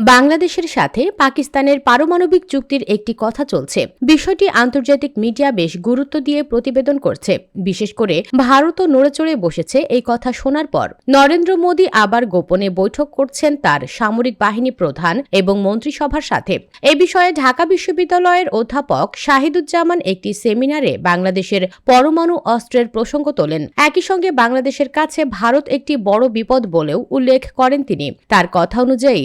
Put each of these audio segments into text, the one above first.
বাংলাদেশের সাথে পাকিস্তানের পারমাণবিক চুক্তির একটি কথা চলছে। বিষয়টি আন্তর্জাতিক মিডিয়া বেশ গুরুত্ব দিয়ে প্রতিবেদন করছে। বিশেষ করে ভারতও নড়েচড়ে বসেছে এই কথা শোনার পর। নরেন্দ্র মোদী আবার গোপনে বৈঠক করছেন তার সামরিক বাহিনী প্রধান এবং মন্ত্রিসভার সাথে। এ বিষয়ে ঢাকা বিশ্ববিদ্যালয়ের অধ্যাপক শাহিদুজ্জামান একটি সেমিনারে বাংলাদেশের পরমাণু অস্ত্রের প্রসঙ্গ তোলেন। একই সঙ্গে বাংলাদেশের কাছে ভারত একটি বড় বিপদ বলেও উল্লেখ করেন তিনি। তার কথা অনুযায়ী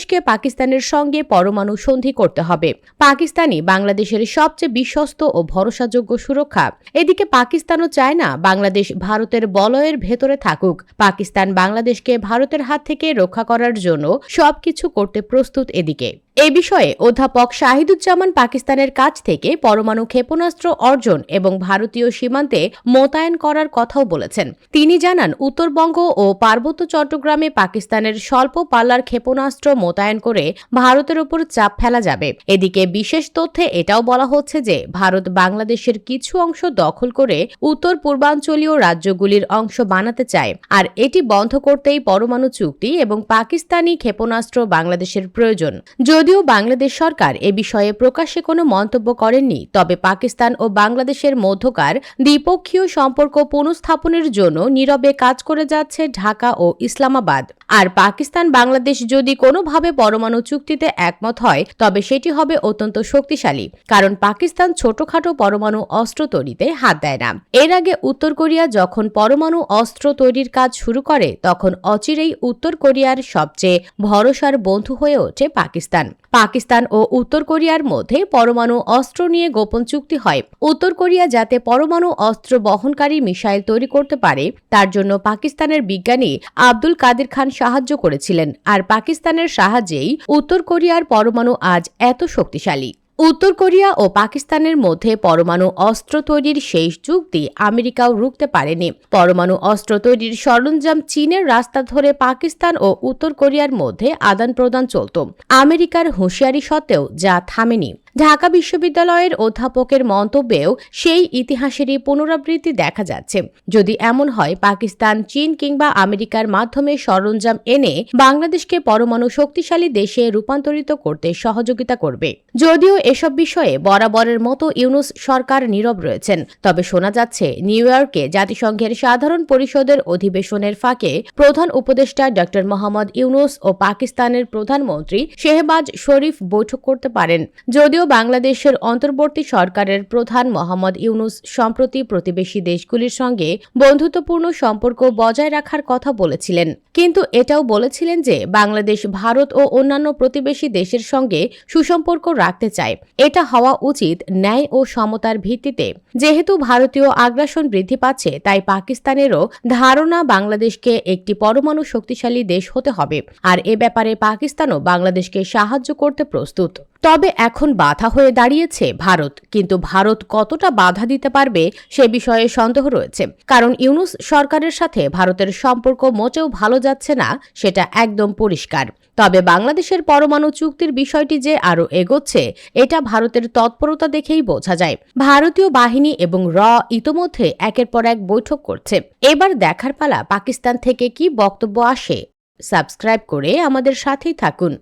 বাংলাদেশকে পাকিস্তানের সঙ্গে পরমাণু সন্ধি করতে হবে। পাকিস্তানি বাংলাদেশের সবচেয়ে বিশ্বস্ত ও ভরসাযোগ্য সুরক্ষা। এদিকে পাকিস্তানও চায় না বাংলাদেশ ভারতের বলয়ের ভেতরে থাকুক। পাকিস্তান বাংলাদেশকে ভারতের হাত থেকে রক্ষা করার জন্য সবকিছু করতে প্রস্তুত এদিকে। এ বিষয়ে অধ্যাপক শাহিদুজ্জামান পাকিস্তানের কাছ থেকে পরমাণু ক্ষেপণাস্ত্র অর্জন এবং ভারতীয় সীমান্তে মোতায়েন করার কথাও বলেছেন। তিনি জানান, উত্তরবঙ্গ ও পার্বত্য চট্টগ্রামে পাকিস্তানের স্বল্প পাল্লার ক্ষেপণাস্ত্র মোতায়েন করে ভারতের উপর চাপ ফেলা যাবে। এদিকে বিশেষ তথ্যে এটাও বলা হচ্ছে যে, ভারত বাংলাদেশের কিছু অংশ দখল করে উত্তর পূর্বাঞ্চলীয় রাজ্যগুলির অংশ বানাতে চায়। আর এটি বন্ধ করতেই পরমাণু চুক্তি এবং পাকিস্তানি ক্ষেপণাস্ত্র বাংলাদেশের প্রয়োজন। যদিও বাংলাদেশ সরকার এ বিষয়ে প্রকাশ্যে কোনো মন্তব্য করেননি, তবে পাকিস্তান ও বাংলাদেশের মধ্যকার দ্বিপক্ষীয় সম্পর্ক পুনঃস্থাপনের জন্য নীরবে কাজ করে যাচ্ছে ঢাকা ও ইসলামাবাদ। আর পাকিস্তান বাংলাদেশ যদি কোনোভাবে পরমাণু চুক্তিতে একমত হয়, তবে সেটি হবে অত্যন্ত শক্তিশালী, কারণ পাকিস্তান ছোটখাটো পরমাণু অস্ত্র তৈরিতে হাত দেয় না। এর আগে উত্তর কোরিয়া যখন পরমাণু অস্ত্র তৈরির কাজ শুরু করে, তখন অচিরেই উত্তর কোরিয়ার সবচেয়ে ভরসার বন্ধু হয়ে ওঠে পাকিস্তান। পাকিস্তান ও উত্তর কোরিয়ার মধ্যে পরমাণু অস্ত্র নিয়ে গোপন চুক্তি হয়। উত্তর কোরিয়া যাতে পরমাণু অস্ত্র বহনকারী মিসাইল তৈরি করতে পারে, তার জন্য পাকিস্তানের বিজ্ঞানী আব্দুল কাদের খান সাহায্য করেছিলেন। আর পাকিস্তানের সাহায্যেই উত্তর কোরিয়ার পরমাণু আজ এত শক্তিশালী। উত্তর কোরিয়া ও পাকিস্তানের মধ্যে পরমাণু অস্ত্র তৈরির শেষ চুক্তি আমেরিকাও রুখতে পারেনি। পরমাণু অস্ত্র তৈরির সরঞ্জাম চীনের রাস্তা ধরে পাকিস্তান ও উত্তর কোরিয়ার মধ্যে আদান প্রদান চলত। আমেরিকার হুঁশিয়ারি সত্ত্বেও যা থামেনি। ঢাকা বিশ্ববিদ্যালয়ের অধ্যাপকের মন্তব্যেও সেই ইতিহাসেরই পুনরাবৃত্তি দেখা যাচ্ছে। যদি এমন হয়, পাকিস্তান, চীন কিংবা আমেরিকার মাধ্যমে সরঞ্জাম এনে বাংলাদেশকে পরমাণু শক্তিশালী দেশে রূপান্তরিত করতে সহযোগিতা করবে। যদিও এসব বিষয়ে বরাবরের মতো ইউনুস সরকার নীরব রয়েছেন, তবে শোনা যাচ্ছে নিউ ইয়র্কে জাতিসংঘের সাধারণ পরিষদের অধিবেশনের ফাঁকে প্রধান উপদেষ্টা ড. মোহাম্মদ ইউনুস ও পাকিস্তানের প্রধানমন্ত্রী শেহবাজ শরীফ বৈঠক করতে পারেন। যদিও যদিও বাংলাদেশের অন্তর্বর্তী সরকারের প্রধান মোহাম্মদ ইউনুস সম্প্রতি প্রতিবেশী দেশগুলির সঙ্গে বন্ধুত্বপূর্ণ সম্পর্ক বজায় রাখার কথা বলেছিলেন। কিন্তু এটাও বলেছিলেন যে বাংলাদেশ, ভারত ও অন্যান্য প্রতিবেশী দেশের সঙ্গে সুসম্পর্ক রাখতে চায়। এটা হওয়া উচিত ন্যায় ও সমতার ভিত্তিতে। যেহেতু ভারতীয় আগ্রাসন বৃদ্ধি পাচ্ছে, তাই পাকিস্তানেরও ধারণা বাংলাদেশকে একটি পরমাণু শক্তিশালী দেশ হতে হবে। আর এ ব্যাপারে পাকিস্তানও বাংলাদেশকে সাহায্য করতে প্রস্তুত। তবে এখন বাধা হয়ে দাঁড়িয়েছে ভারত, কিন্তু ভারত কতটা বাধা দিতে পারবে সে বিষয়ে সন্দেহ রয়েছে। কারণ ইউনুস সরকারের সাথে ভারতের সম্পর্ক মোটেও ভালো যাচ্ছে না, সেটা একদম পরিষ্কার। তবে বাংলাদেশের পরমাণু চুক্তির বিষয়টি যে আরও এগোচ্ছে, এটা ভারতের তৎপরতা দেখেই বোঝা যায়। ভারতীয় বাহিনী এবং র ইতোমধ্যে একের পর এক বৈঠক করছে। এবার দেখার পালা পাকিস্তান থেকে কি বক্তব্য আসে, সাবস্ক্রাইব করে আমাদের সাথেই থাকুন।